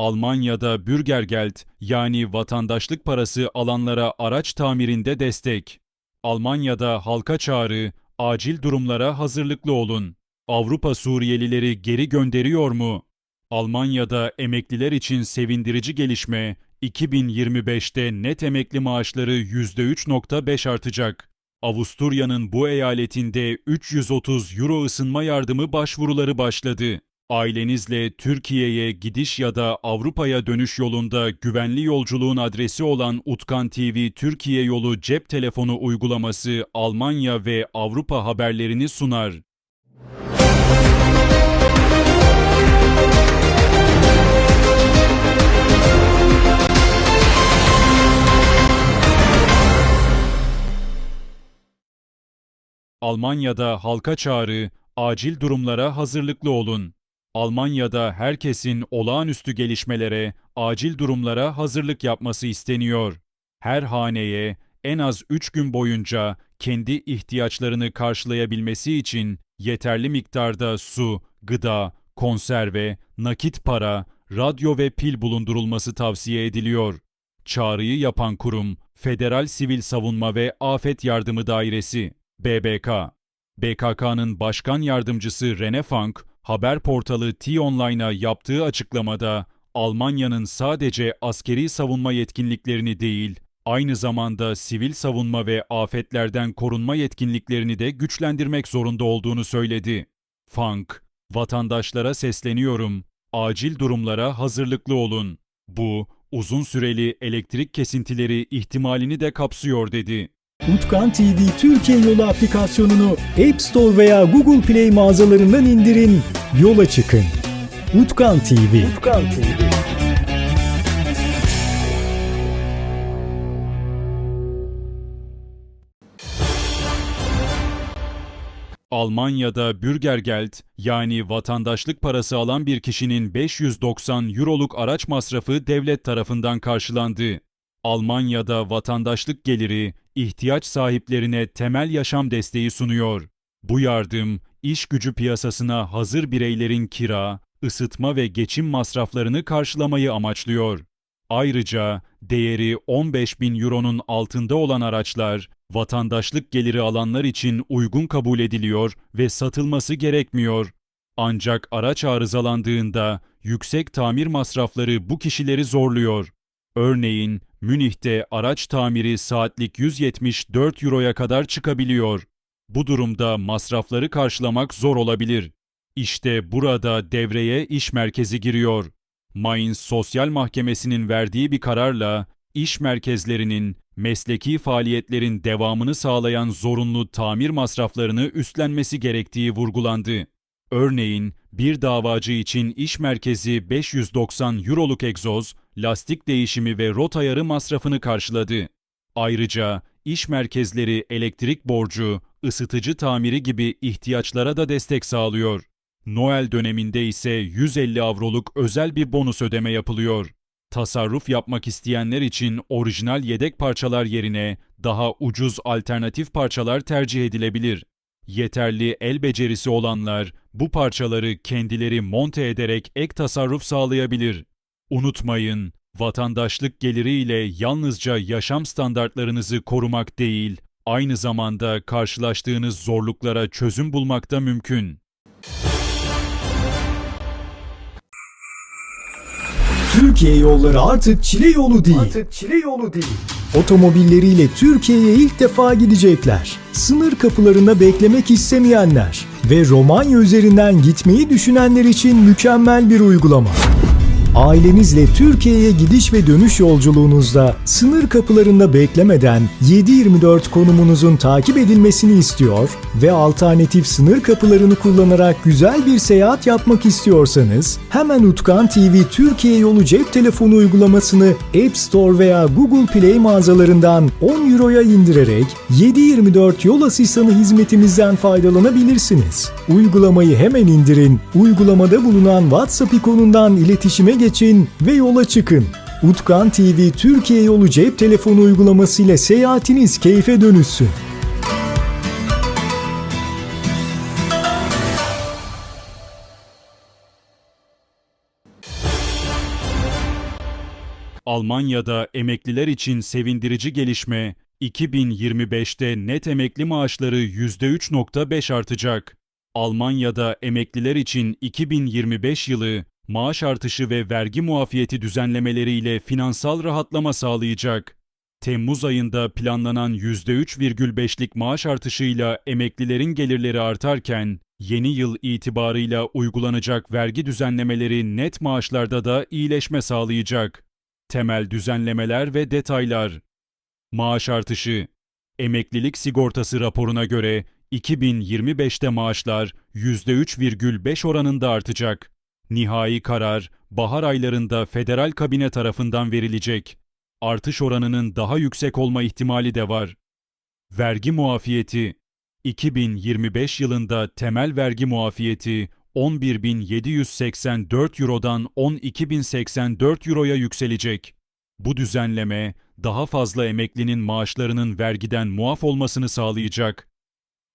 Almanya'da Bürgergeld yani vatandaşlık parası alanlara araç tamirinde destek. Almanya'da halka çağrı, acil durumlara hazırlıklı olun. Avrupa Suriyelileri geri gönderiyor mu? Almanya'da emekliler için sevindirici gelişme, 2025'te net emekli maaşları %3.5 artacak. Avusturya'nın bu eyaletinde 330 euro ısınma yardımı başvuruları başladı. Ailenizle Türkiye'ye gidiş ya da Avrupa'ya dönüş yolunda güvenli yolculuğun adresi olan Utkan TV Türkiye yolu cep telefonu uygulaması Almanya ve Avrupa haberlerini sunar. Almanya'da halka çağrı, acil durumlara hazırlıklı olun. Almanya'da herkesin olağanüstü gelişmelere, acil durumlara hazırlık yapması isteniyor. Her haneye en az 3 gün boyunca kendi ihtiyaçlarını karşılayabilmesi için yeterli miktarda su, gıda, konserve, nakit para, radyo ve pil bulundurulması tavsiye ediliyor. Çağrıyı yapan kurum Federal Sivil Savunma ve Afet Yardımı Dairesi BBK. BKK'nın başkan yardımcısı Rene Funk, haber portalı T-Online'a yaptığı açıklamada Almanya'nın sadece askeri savunma yetkinliklerini değil, aynı zamanda sivil savunma ve afetlerden korunma yetkinliklerini de güçlendirmek zorunda olduğunu söyledi. Funk, vatandaşlara sesleniyorum, acil durumlara hazırlıklı olun. Bu, uzun süreli elektrik kesintileri ihtimalini de kapsıyor dedi. Utkan TV Türkiye Yolu aplikasyonunu App Store veya Google Play mağazalarından indirin, yola çıkın. Utkan TV. Utkan TV. Almanya'da Bürgergeld yani vatandaşlık parası alan bir kişinin 590 euroluk araç masrafı devlet tarafından karşılandı. Almanya'da vatandaşlık geliri ihtiyaç sahiplerine temel yaşam desteği sunuyor. Bu yardım iş gücü piyasasına hazır bireylerin kira, ısıtma ve geçim masraflarını karşılamayı amaçlıyor. Ayrıca değeri 15 bin euronun altında olan araçlar vatandaşlık geliri alanlar için uygun kabul ediliyor ve satılması gerekmiyor. Ancak araç arızalandığında yüksek tamir masrafları bu kişileri zorluyor. Örneğin Münih'te araç tamiri saatlik 174 euroya kadar çıkabiliyor. Bu durumda masrafları karşılamak zor olabilir. İşte burada devreye iş merkezi giriyor. Mainz Sosyal Mahkemesi'nin verdiği bir kararla iş merkezlerinin mesleki faaliyetlerin devamını sağlayan zorunlu tamir masraflarını üstlenmesi gerektiği vurgulandı. Örneğin bir davacı için iş merkezi 590 euroluk egzoz, lastik değişimi ve rot ayarı masrafını karşıladı. Ayrıca iş merkezleri elektrik borcu, ısıtıcı tamiri gibi ihtiyaçlara da destek sağlıyor. Noel döneminde ise 150 avroluk özel bir bonus ödeme yapılıyor. Tasarruf yapmak isteyenler için orijinal yedek parçalar yerine daha ucuz alternatif parçalar tercih edilebilir. Yeterli el becerisi olanlar bu parçaları kendileri monte ederek ek tasarruf sağlayabilir. Unutmayın, vatandaşlık geliriyle yalnızca yaşam standartlarınızı korumak değil, aynı zamanda karşılaştığınız zorluklara çözüm bulmak da mümkün. Türkiye yolları artık çile yolu değil. Artık çile yolu değil. Otomobilleriyle Türkiye'ye ilk defa gidecekler. Sınır kapılarında beklemek istemeyenler ve Romanya üzerinden gitmeyi düşünenler için mükemmel bir uygulama. Ailenizle Türkiye'ye gidiş ve dönüş yolculuğunuzda sınır kapılarında beklemeden 7/24 konumunuzun takip edilmesini istiyor ve alternatif sınır kapılarını kullanarak güzel bir seyahat yapmak istiyorsanız hemen Utkan TV Türkiye yolu cep telefonu uygulamasını App Store veya Google Play mağazalarından 10 euroya indirerek 7/24 yol asistanı hizmetimizden faydalanabilirsiniz. Uygulamayı hemen indirin, uygulamada bulunan WhatsApp ikonundan iletişime geçin ve yola çıkın. Utkan TV Türkiye yolu cep telefonu uygulaması ile seyahatiniz keyfe dönüşsün. Almanya'da emekliler için sevindirici gelişme, 2025'te net emekli maaşları %3.5 artacak. Almanya'da emekliler için 2025 yılı maaş artışı ve vergi muafiyeti düzenlemeleriyle finansal rahatlama sağlayacak. Temmuz ayında planlanan %3,5'lik maaş artışıyla emeklilerin gelirleri artarken, yeni yıl itibarıyla uygulanacak vergi düzenlemeleri net maaşlarda da iyileşme sağlayacak. Temel düzenlemeler ve detaylar Maaş artışı Emeklilik sigortası raporuna göre 2025'te maaşlar %3,5 oranında artacak. Nihai karar bahar aylarında federal kabine tarafından verilecek. Artış oranının daha yüksek olma ihtimali de var. Vergi muafiyeti 2025 yılında temel vergi muafiyeti 11.784 Euro'dan 12.084 Euro'ya yükselecek. Bu düzenleme daha fazla emeklinin maaşlarının vergiden muaf olmasını sağlayacak.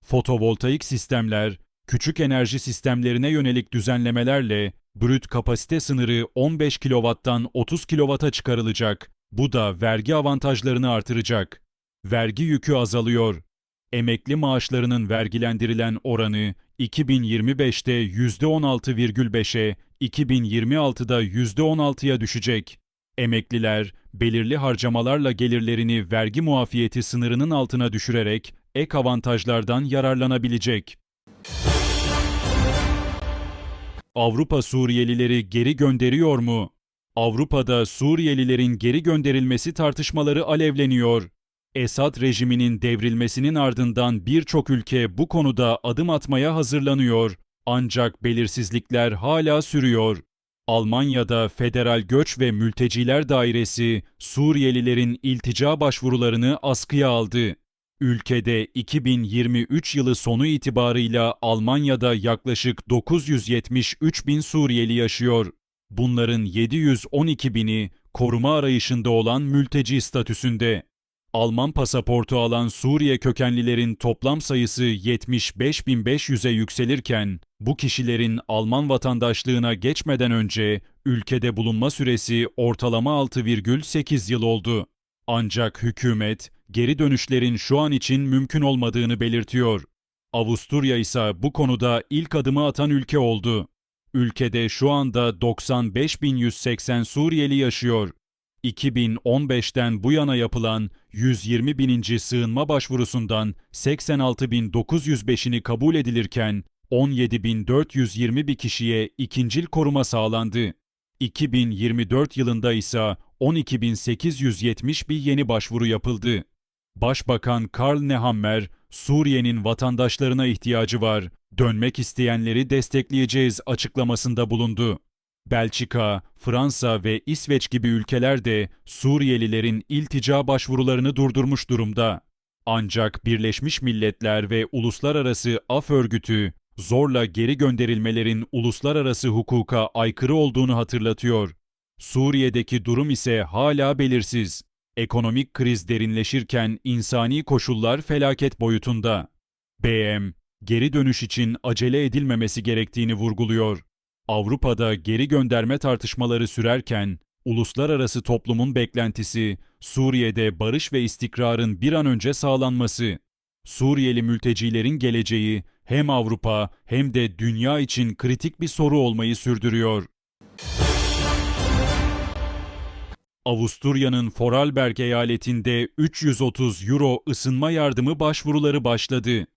Fotovoltaik sistemler, küçük enerji sistemlerine yönelik düzenlemelerle brüt kapasite sınırı 15 kW'tan 30 kW'a çıkarılacak. Bu da vergi avantajlarını artıracak. Vergi yükü azalıyor. Emekli maaşlarının vergilendirilen oranı 2025'te %16,5'e, 2026'da %16'ya düşecek. Emekliler belirli harcamalarla gelirlerini vergi muafiyeti sınırının altına düşürerek ek avantajlardan yararlanabilecek. Avrupa Suriyelileri geri gönderiyor mu? Avrupa'da Suriyelilerin geri gönderilmesi tartışmaları alevleniyor. Esad rejiminin devrilmesinin ardından birçok ülke bu konuda adım atmaya hazırlanıyor. Ancak belirsizlikler hala sürüyor. Almanya'da Federal Göç ve Mülteciler Dairesi Suriyelilerin iltica başvurularını askıya aldı. Ülkede 2023 yılı sonu itibarıyla Almanya'da yaklaşık 973 bin Suriyeli yaşıyor. Bunların 712 bini koruma arayışında olan mülteci statüsünde. Alman pasaportu alan Suriye kökenlilerin toplam sayısı 75.500'e yükselirken, bu kişilerin Alman vatandaşlığına geçmeden önce ülkede bulunma süresi ortalama 6,8 yıl oldu. Ancak hükümet geri dönüşlerin şu an için mümkün olmadığını belirtiyor. Avusturya ise bu konuda ilk adımı atan ülke oldu. Ülkede şu anda 95.180 Suriyeli yaşıyor. 2015'ten bu yana yapılan 120 bininci sığınma başvurusundan 86.905'ini kabul edilirken 17.421 kişiye ikincil koruma sağlandı. 2024 yılında ise 12.870 bir yeni başvuru yapıldı. Başbakan Karl Nehammer, Suriye'nin vatandaşlarına ihtiyacı var, dönmek isteyenleri destekleyeceğiz açıklamasında bulundu. Belçika, Fransa ve İsveç gibi ülkeler de Suriyelilerin iltica başvurularını durdurmuş durumda. Ancak Birleşmiş Milletler ve Uluslararası Af Örgütü zorla geri gönderilmelerin uluslararası hukuka aykırı olduğunu hatırlatıyor. Suriye'deki durum ise hala belirsiz. Ekonomik kriz derinleşirken insani koşullar felaket boyutunda. BM, geri dönüş için acele edilmemesi gerektiğini vurguluyor. Avrupa'da geri gönderme tartışmaları sürerken, uluslararası toplumun beklentisi Suriye'de barış ve istikrarın bir an önce sağlanması. Suriyeli mültecilerin geleceği hem Avrupa hem de dünya için kritik bir soru olmayı sürdürüyor. Avusturya'nın Vorarlberg eyaletinde 330 euro ısınma yardımı başvuruları başladı.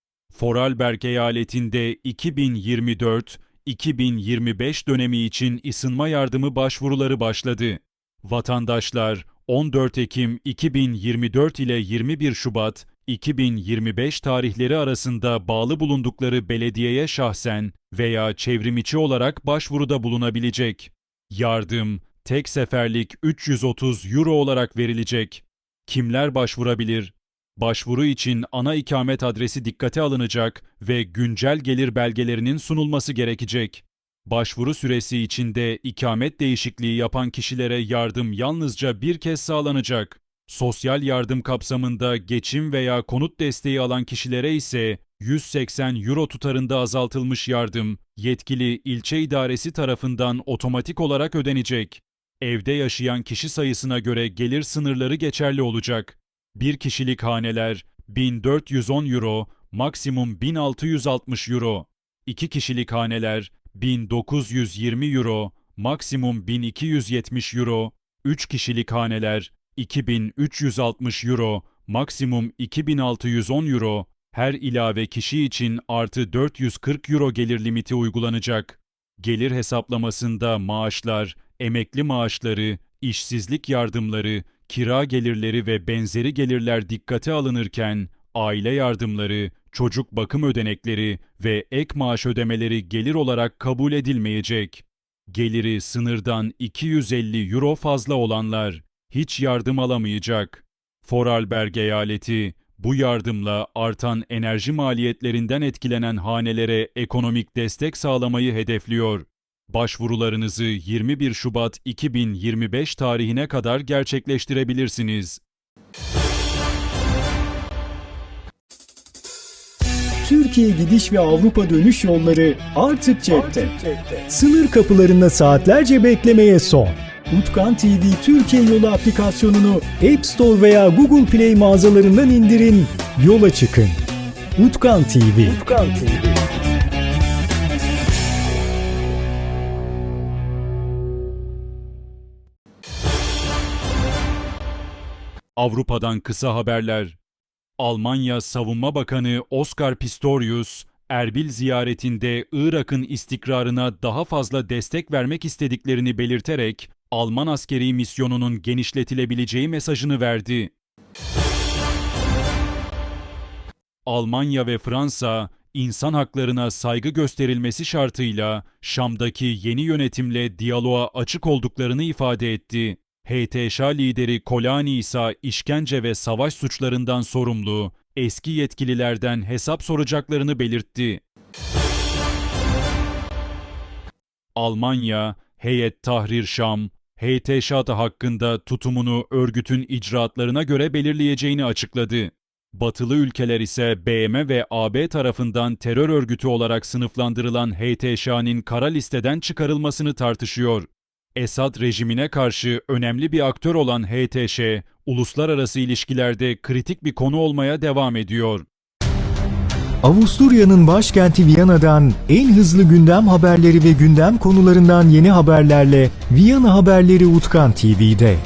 Vorarlberg eyaletinde 2024-2025 dönemi için ısınma yardımı başvuruları başladı. Vatandaşlar 14 Ekim 2024 ile 21 Şubat 2025 tarihleri arasında bağlı bulundukları belediyeye şahsen veya çevrimiçi olarak başvuruda bulunabilecek. Yardım tek seferlik 330 euro olarak verilecek. Kimler başvurabilir? Başvuru için ana ikamet adresi dikkate alınacak ve güncel gelir belgelerinin sunulması gerekecek. Başvuru süresi içinde ikamet değişikliği yapan kişilere yardım yalnızca bir kez sağlanacak. Sosyal yardım kapsamında geçim veya konut desteği alan kişilere ise 180 euro tutarında azaltılmış yardım yetkili ilçe idaresi tarafından otomatik olarak ödenecek. Evde yaşayan kişi sayısına göre gelir sınırları geçerli olacak. Bir kişilik haneler 1410 euro, maksimum 1660 euro. İki kişilik haneler 1920 euro, maksimum 1270 euro. Üç kişilik haneler 2360 euro, maksimum 2610 euro. Her ilave kişi için artı 440 euro gelir limiti uygulanacak. Gelir hesaplamasında maaşlar, emekli maaşları, işsizlik yardımları, kira gelirleri ve benzeri gelirler dikkate alınırken aile yardımları, çocuk bakım ödenekleri ve ek maaş ödemeleri gelir olarak kabul edilmeyecek. Geliri sınırdan 250 euro fazla olanlar hiç yardım alamayacak. Vorarlberg eyaleti bu yardımla artan enerji maliyetlerinden etkilenen hanelere ekonomik destek sağlamayı hedefliyor. Başvurularınızı 21 Şubat 2025 tarihine kadar gerçekleştirebilirsiniz. Türkiye gidiş ve Avrupa dönüş yolları artık cepte. Sınır kapılarında saatlerce beklemeye son. Utkan TV Türkiye Yolu aplikasyonunu App Store veya Google Play mağazalarından indirin, yola çıkın. Utkan TV. Avrupa'dan kısa haberler. Almanya Savunma Bakanı Oscar Pistorius, Erbil ziyaretinde Irak'ın istikrarına daha fazla destek vermek istediklerini belirterek Alman askeri misyonunun genişletilebileceği mesajını verdi. Almanya ve Fransa, insan haklarına saygı gösterilmesi şartıyla Şam'daki yeni yönetimle diyaloğa açık olduklarını ifade etti. HTŞ lideri Kolani ise işkence ve savaş suçlarından sorumlu, eski yetkililerden hesap soracaklarını belirtti. Almanya, Heyet Tahrir Şam, HTŞ hakkında tutumunu örgütün icraatlarına göre belirleyeceğini açıkladı. Batılı ülkeler ise BM ve AB tarafından terör örgütü olarak sınıflandırılan HTŞ'nin kara listeden çıkarılmasını tartışıyor. Esad rejimine karşı önemli bir aktör olan HTŞ, uluslararası ilişkilerde kritik bir konu olmaya devam ediyor. Avusturya'nın başkenti Viyana'dan en hızlı gündem haberleri ve gündem konularından yeni haberlerle Viyana Haberleri Utkan TV'de.